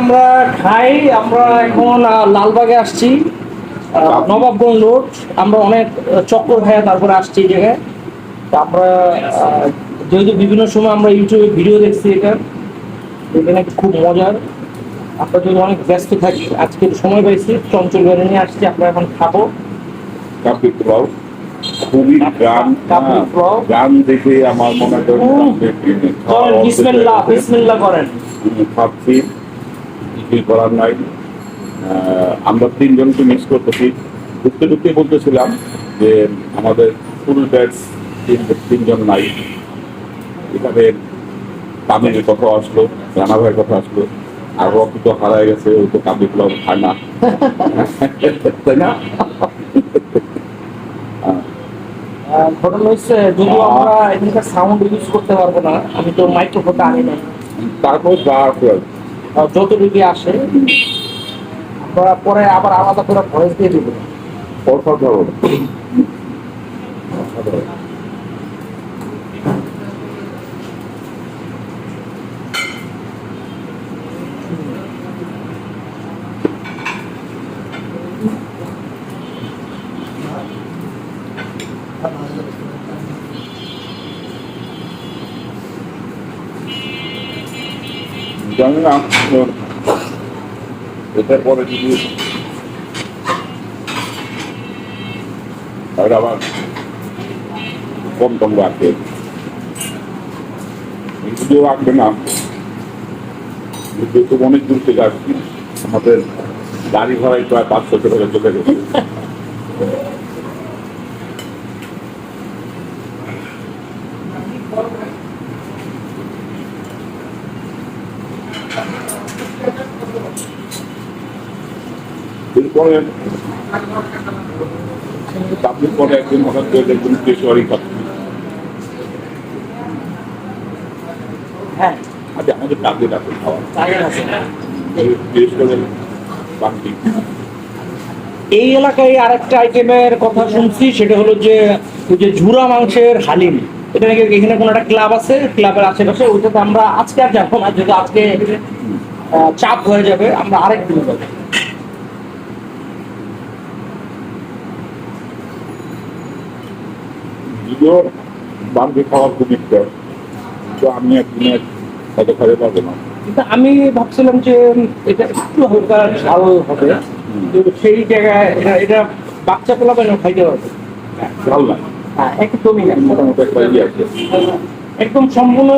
আমরা খাই আমরা এখন লালবাগে আসছি নবাবগঞ্জ রোড। আমরা অনেক চক্কর খাই তারপরে আসছি এই জায়গায়। আমরা যেহেতু বিভিন্ন সময় আমরা ইউটিউবে ভিডিও দেখছি এটা এখানে খুব মজার। আমরা যদি অনেক ব্যস্ত থাকি আজকে সময় পাইছি চঞ্চল গাড়ি নিয়ে আসছি আমরা এখন খাব। কাপি পোলাও। খুবই গান। গান দেখে আমার মনে হয়। করেন বিসমিল্লাহ বিসমিল্লাহ করেন। খাচ্ছি। কিছুই করার নাই। আমরা তিনজনকে মিস করতেছি। ঢুকতে ঢুকতে বলতেছিলাম যে আমাদের ফুল ব্যাটস তিনজন নাই। এখানে তামিলের কথা আসলো রানা ভাইয়ের কথা আসলো। আর রকি তো হারায় গেছে ও তো কাবলি পোলাও খায় না। তাই না? ঘটনা হচ্ছে যদিও আমরা এখানকার সাউন্ড ইউজ করতে পারব না আমি তো মাইক্রোফোনটা আনি নাই। তারপর যা আছে আহ, যতটুকু আসে আমরা পরে আবার আলাদা করে ভয়েস দিয়ে দিব অসাধারণ অসাধারণ। জানি না এটার পরে যদি তাহলে আবার কম কম রাখবে। যদিও রাখবে না। যেহেতু অনেক দূর থেকে আসছি। আমাদের গাড়ি ভাড়ায় প্রায় পাঁচশো টাকা চলে গেছে। এরপরে তারপর পরে একদিন হঠাৎ করে দেখবেন পেশোয়ারি খাচ্ছি হ্যাঁ। আচ্ছা আমাদের টার্গেট আছে খাওয়া। বিশেষ করে বাকি এই এলাকায় আরেকটা আইটেমের কথা শুনছি সেটা হলো যে ওই যে ঝুরা মাংসের হালিম। এটা নাকি এখানে কোনো একটা ক্লাব আছে? ক্লাবের আশেপাশে ওইটাতে আমরা আজকে আর যাব না যেহেতু আজকে চাপ হয়ে যাবে আমরা আরেক দিন যাব। যদিও বাড়ি খাওয়ার খুব ইচ্ছা তো আমি একদিনে হয়তো খাইতে পারব না। কিন্তু আমি ভাবছিলাম যে এটা একটু হালকা ঝাল হবে। সেই জায়গায় এটা এটা বাচ্চা পোলা কেন খাইতে পারবে? ঝাল না। হ্যাঁ একদমই না। মোটামুটি একটা ইয়ে আছে। একদম সম্পূর্ণ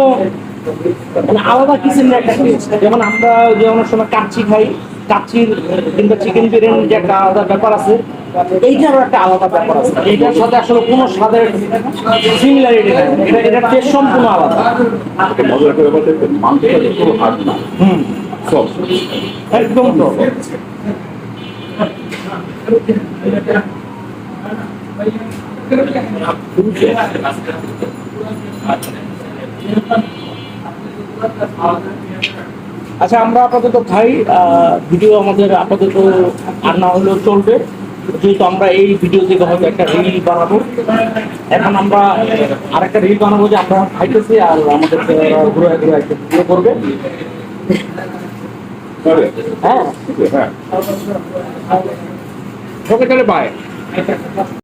মানে আলাদা কিচেনের একটা টেস্ট যেমন আমরা যে অনেক সময় কাচ্চি খাই কাচ্চির কিংবা চিকেন বিরিয়ানির যে একটা আলাদা ব্যাপার আছে এইটারও একটা আলাদা ব্যাপার আছে। এইটার সাথে আসলে কোনো স্বাদের সিমিলারিটি নেই। এটা এটার টেস্ট সম্পূর্ণ আলাদা। একটা মজার করে ব্যাপার দেখবেন মাংসটা কিন্তু হার্ড না। হুম। সব একদম তো। আচ্ছা আমরা আপাতত খাই। আহ, ভিডিও আমাদের আপাতত আর না হলেও চলবে। যেহেতু আমরা এই ভিডিও থেকে হয়তো একটা রিল বানাবো, এখন আমরা আর একটা রিল বানাবো যে আমরা খাইতেছি আর আমাদের ঘুরে ঘুরে একটা করবে। হ্যাঁ? হ্যাঁ। ওকে তাহলে বাই